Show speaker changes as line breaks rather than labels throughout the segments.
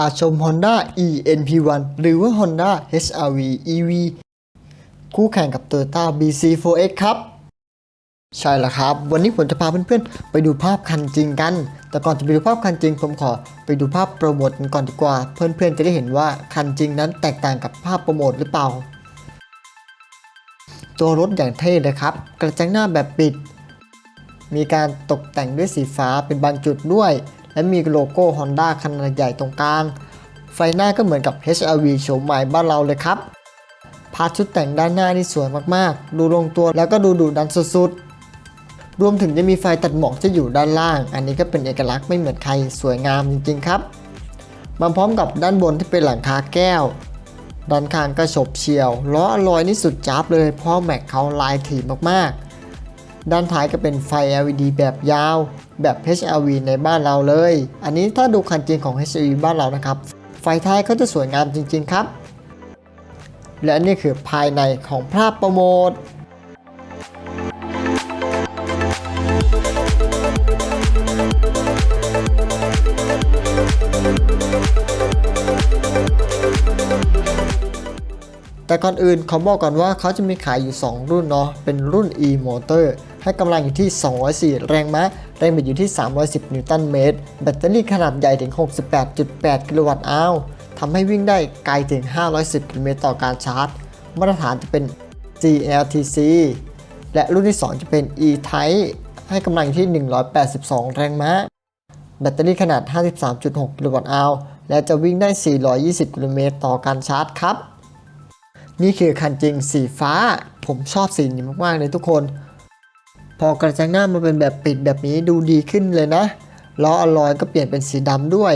าชม Honda ENP1 หรือว่า Honda HR-V EV คู่แข่งกับ Toyota BC4X ครับ ใช่แล้วครับ วันนี้ผมจะพาเพื่อนๆ ไปดูภาพคันจริงกัน แต่ก่อนจะไปดูภาพคันจริง ผมขอไปดูภาพโปรโมทกันก่อนดีกว่า เพื่อนๆ จะได้เห็นว่าคันจริงนั้นแตกต่างกับภาพโปรโมทหรือเปล่า ตัวรถอย่างเท่เลยครับ กระจังหน้าแบบปิด มีการตกแต่งด้วยสีฟ้าเป็นบางจุดด้วย และมีโลโก้ Honda ขนาดใหญ่ตรงกลาง ไฟหน้าก็เหมือนกับ HR-V โฉมใหม่บ้านเราเลยครับ พาร์ทชุดแต่งด้านหน้านี่สวยมากๆ ดูลงตัวแล้วก็ดูดุดันสุดๆ รวมถึงจะมีไฟตัดหมอกที่อยู่ด้านล่าง อันนี้ก็เป็นเอกลักษณ์ไม่เหมือนใครสวยงามจริงๆครับ มาพร้อมกับด้านบนที่เป็นหลังคาแก้ว ด้านข้างก็ฉบเฉียวล้ออลอยนี่สุดจับเลยเพราะแม็กเขาลายถี่มากๆ ด้านท้ายก็เป็นไฟ LED แบบยาว แบบ HRV ในบ้านเราเลย อันนี้ถ้าดูคันจริงของ HRV บ้านเรานะครับ ไฟท้ายเขาจะสวยงามจริงๆครับ และนี่คือภายในของภาพโปรโมท แต่ก่อนอื่นเขาบอกก่อนว่าเขาจะมีขายอยู่ 2 รุ่นเนาะ เป็นรุ่น e motor ให้กำลังอยู่ที่ 204 แรงม้า แรงบิดอยู่ที่ 310 นิวตันเมตร แบตเตอรี่ขนาดใหญ่ถึง 68.8 กิโลวัตต์อาวทำให้วิ่งได้ไกลถึง 510 กิโลเมตรต่อการชาร์จ มาตรฐานจะเป็น GLTC และรุ่นที่ 2 จะเป็น e-type ให้กำลังอยู่ที่ 182 แรงม้า แบตเตอรี่ขนาด 53.6 กิโลวัตต์อาวและจะวิ่งได้ 420 กิโลเมตรต่อการชาร์จครับ นี่คือคันจริงสีฟ้า ผมชอบสีนี้มากๆเลยทุกคน พอกระจังหน้ามาเป็นแบบปิดแบบนี้ดูดีขึ้นเลยนะล้ออลลอยก็เปลี่ยนเป็นสีดำด้วย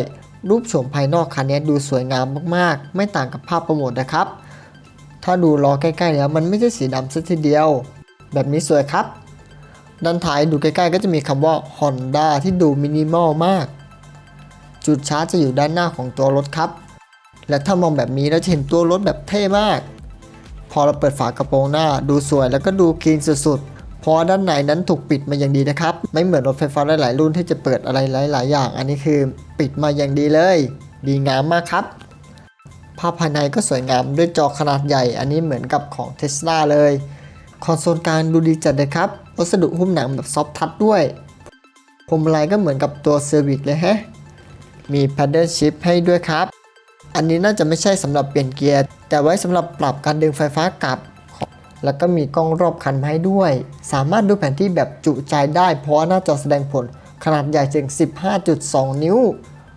รูปโฉมภายนอกคันนี้ดูสวยงามมากๆ ไม่ต่างกับภาพโปรโมทนะครับ ถ้าดูล้อใกล้ๆแล้วมันไม่ใช่สีดำสักทีเดียว แบบนี้สวยครับ ด้านท้ายดูใกล้ๆ ก็จะมีคำว่า Honda ที่ดูมินิมอลมาก จุดชาร์จจะอยู่ด้านหน้าของตัวรถครับ และถ้ามองแบบนี้เราจะเห็นตัวรถแบบเท่มาก อเราเปิดฝากระโปรงหน้า ดูสวยแล้วก็ดูคลีนสุดๆ เพราะด้านในนั้นถูกปิดมาอย่างดีนะครับ ไม่เหมือนรถไฟฟ้าหลายๆรุ่นที่จะเปิดอะไรหลายๆ อย่าง อันนี้คือปิดมาอย่างดีเลย ดีงามมากครับ ภาพภายในก็สวยงามด้วยจอขนาดใหญ่ อันนี้เหมือนกับของเท s l a เลย คอนโซลกลางดูดีจัดเลยครับ วัสดุหุ้มหนังแบบซอฟทัชด้วยพวงมาลัยก็เหมือนกับตัวเซอร์วิสเลยฮะ มีแพดเดิลชิพให้ด้วยครับ อันนี้น่าจะไม่ใช่สำหรับเปลี่ยนเกียร์ แต่ไว้สำหรับปรับการดึงไฟฟ้ากลับ แล้วก็มีกล้องรอบคันมาให้ด้วย สามารถดูแผนที่แบบจุใจได้ เพราะหน้าจอแสดงผลขนาดใหญ่ถึง 15.2 นิ้ว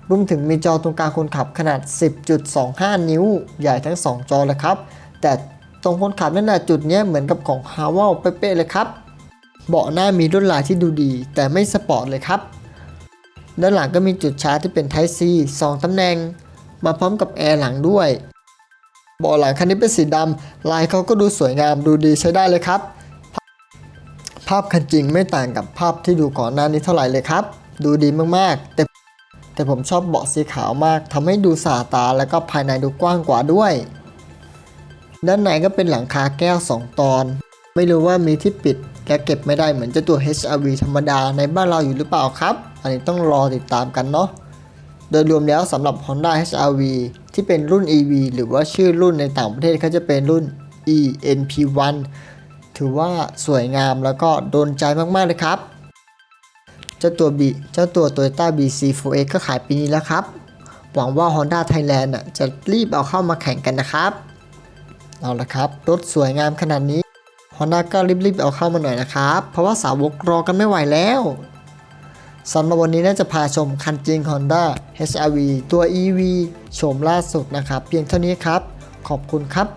รวมถึงมีจอตรงกลางคนขับขนาด 10.25 นิ้ว ใหญ่ทั้ง 2 จอเลยครับ แต่ตรงคนขับนั่นแหละจุดนี้เหมือนกับของ h a w a l เป๊ะๆเลยครับ เบาะหน้ามีลวดลายที่ดูดี แต่ไม่สปอร์ตเลยครับ ด้านหลังก็มีจุดชาร์จที่เป็น Type C 2ตำแหน่ง มาพร้อมกับแอร์หลังด้วย เบาะหลังคันนี้เป็นสีดำลายเขาก็ดูสวยงามดูดีใช้ได้เลยครับ ภาพคันจริงไม่ต่างกับภาพที่ดูก่อนหน้านี้เท่าไหร่เลยครับ ดูดีมากๆ แต่แต่ผมชอบเบาะสีขาวมากทำให้ดูสะอาดตาแล้วก็ภายในดูกว้างกว่าด้วย ด้านในก็เป็นหลังคาแก้ว 2 ตอน ไม่รู้ว่ามีที่ปิดและเก็บไม่ได้เหมือนเจ้าตัว HRV ธรรมดาในบ้านเราอยู่หรือเปล่าครับ อันนี้ต้องรอติดตามกันเนาะ โดยรวมแล้วสำหรับ Honda HR-V ที่เป็นรุ่น EV หรือว่าชื่อรุ่นในต่างประเทศเขาจะเป็นรุ่น ENP1 ถือว่าสวยงามแล้วก็โดนใจมากๆเลยครับ เจ้าตัว B เจ้าตัว Toyota BC4X ก็ขายปีนี้แล้วครับ หวังว่า Honda Thailand น่ะจะรีบเอาเข้ามาแข่งกันนะครับ เอาละครับ รถสวยงามขนาดนี้ Honda ก็รีบๆเอาเข้ามาหน่อยนะครับ เพราะว่าสาวกรอกันไม่ไหวแล้ว สำหรับวันนี้น่าจะพาชมคันจริง Honda HR-V ตัว EV โฉมล่าสุดนะครับ เพียงเท่านี้ครับ ขอบคุณครับ